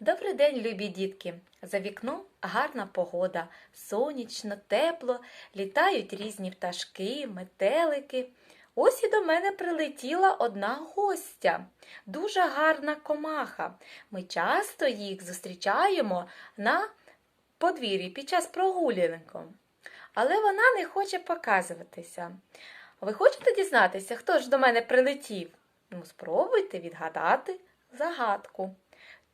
Добрий день, любі дітки! За вікном гарна погода, сонячно, тепло, літають різні пташки, метелики. Ось і до мене прилетіла одна гостя, дуже гарна комаха. Ми часто їх зустрічаємо на подвір'ї під час прогулянки. Але вона не хоче показуватися. Ви хочете дізнатися, хто ж до мене прилетів? Ну, спробуйте відгадати загадку.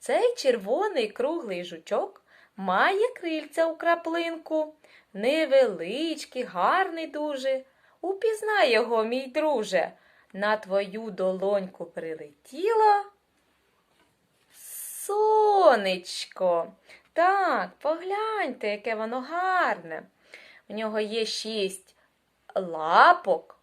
Цей червоний круглий жучок має крильця у краплинку. Невеличкий, гарний дуже. Упізнай його, мій друже. На твою долоньку прилетіло. Сонечко. Так, погляньте, яке воно гарне. У нього є шість лапок,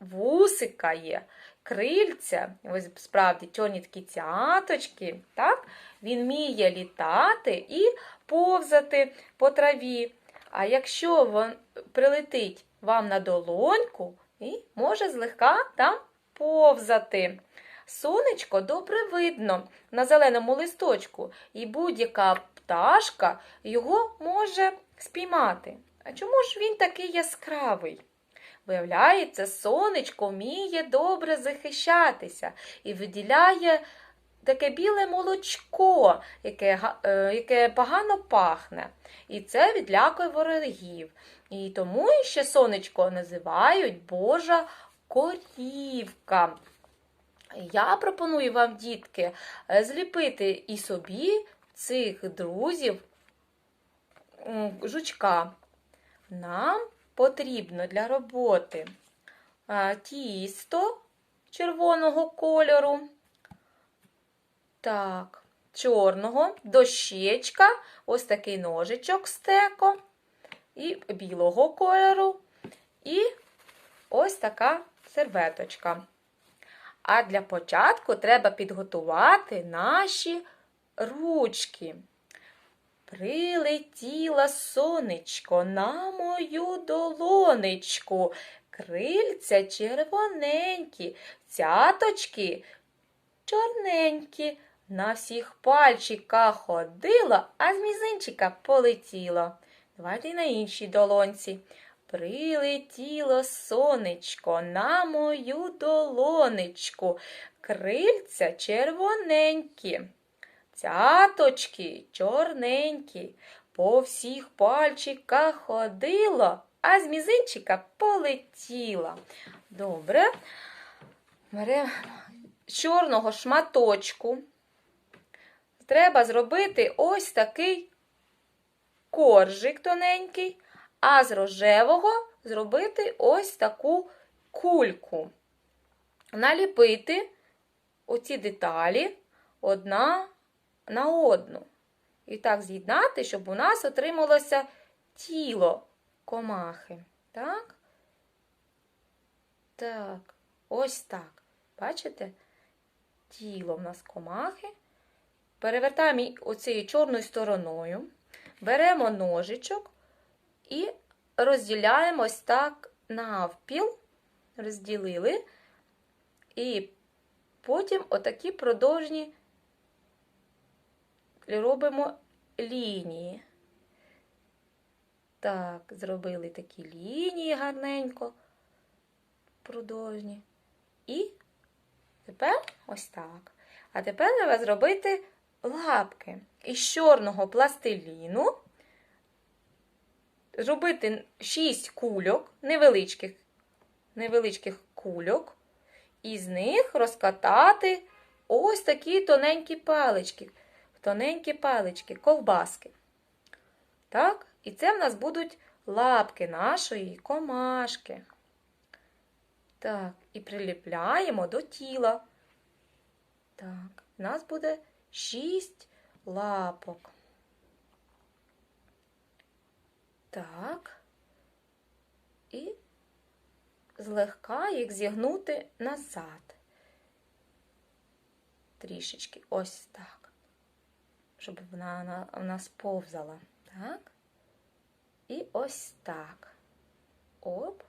вусика є, крильця, ось справді чорні такі цяточки, так? Він вміє літати і повзати по траві. А якщо він прилетить вам на долоньку, і може злегка там повзати. Сонечко добре видно на зеленому листочку, і будь-яка пташка його може спіймати. А чому ж він такий яскравий? Виявляється, сонечко вміє добре захищатися і виділяє таке біле молочко, яке, е, яке погано пахне. І це відлякує ворогів. І тому ще сонечко називають Божа корівка. Я пропоную вам, дітки, е, зліпити і собі цих друзів жучка. Нам потрібно для роботи тісто червоного кольору. Так, чорного, дощечка, ось такий ножичок стеко і білого кольору. І ось така серветочка. А для початку треба підготувати наші ручки. Прилетіло сонечко на мою долонечку. Крильця червоненькі, цяточки чорненькі. На всіх пальчиках ходило, а з мізинчика полетіло. Давайте й на іншій долонці. Прилетіло сонечко на мою долонечку. Крильця червоненькі. Цяточки чорненькі, по всіх пальчиках ходило, а з мізинчика полетіла. Добре. Беремо чорного шматочку. Треба зробити ось такий коржик тоненький, а з рожевого зробити ось таку кульку. Наліпити оці деталі одна на одну. І так з'єднати, щоб у нас отрималося тіло комахи. Так? Так, ось так. Бачите? Тіло в нас комахи. Перевертаємо оцією чорною стороною. Беремо ножичок і розділяємо ось так навпіл. Розділили. І потім отакі продовжні робимо лінії. Так, зробили такі лінії гарненько, продовжні. І тепер ось так. А тепер треба зробити лапки. Із чорного пластиліну зробити 6 кульок, невеличких, невеличких кульок, і з них розкатати ось такі тоненькі палички тоненькі палички, ковбаски. Так? І це в нас будуть лапки нашої комашки. Так, і приліпляємо до тіла. Так, в нас буде шість лапок. Так. І злегка їх зігнути назад. Трішечки ось так щоб вона на- у нас повзала. Так? І ось так. Оп.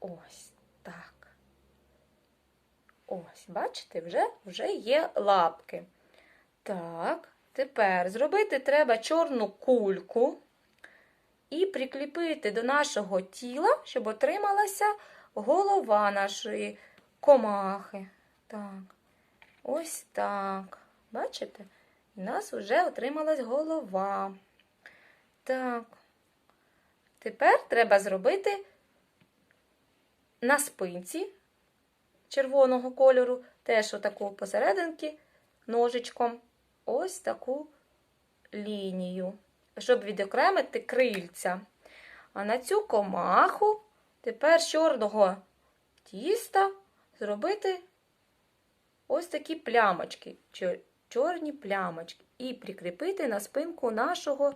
Ось так. Ось, бачите, вже, вже є лапки. Так, тепер зробити треба чорну кульку і прикріпити до нашого тіла, щоб отрималася голова нашої комахи. Так, ось так. Бачите? У нас вже отрималась голова. Так. Тепер треба зробити на спинці червоного кольору, теж отаку посерединки ножичком, ось таку лінію, щоб відокремити крильця. А на цю комаху тепер чорного тіста зробити ось такі плямочки, чорні плямочки, і прикріпити на спинку нашого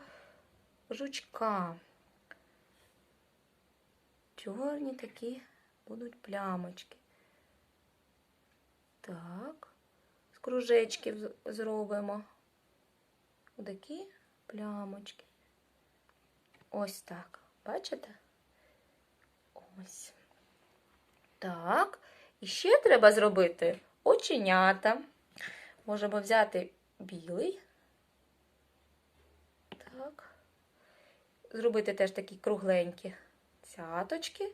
жучка. Чорні такі будуть плямочки. Так, з кружечків зробимо. Отакі плямочки. Ось так. Бачите? Ось. Так. І ще треба зробити оченята. Можемо взяти білий. Так. Зробити теж такі кругленькі цяточки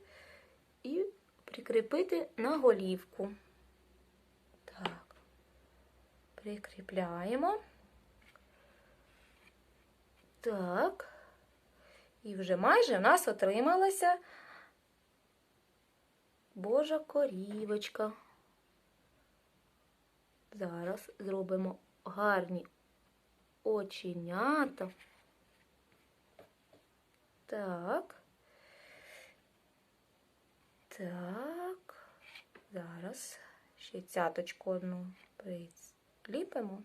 і прикріпити на голівку. Так. Прикріпляємо. Так. І вже майже в нас отрималася Божа корівочка. Зараз зробимо гарні оченята. Так. Так. Зараз ще цяточку одну приліпимо.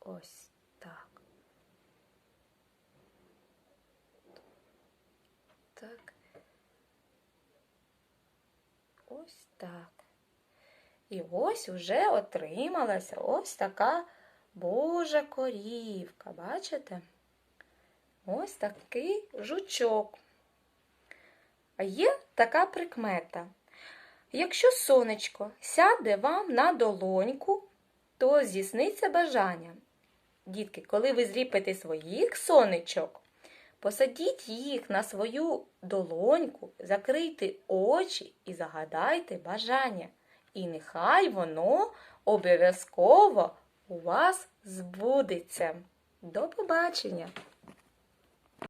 Ось так. Так. Ось так. І ось уже отрималася ось така Божа корівка. Бачите? Ось такий жучок. А є така прикмета. Якщо сонечко сяде вам на долоньку, то здійсниться бажання. Дітки, коли ви зліпите своїх сонечок, посадіть їх на свою долоньку, закрийте очі і загадайте бажання. І нехай воно обов'язково у вас збудеться. До побачення!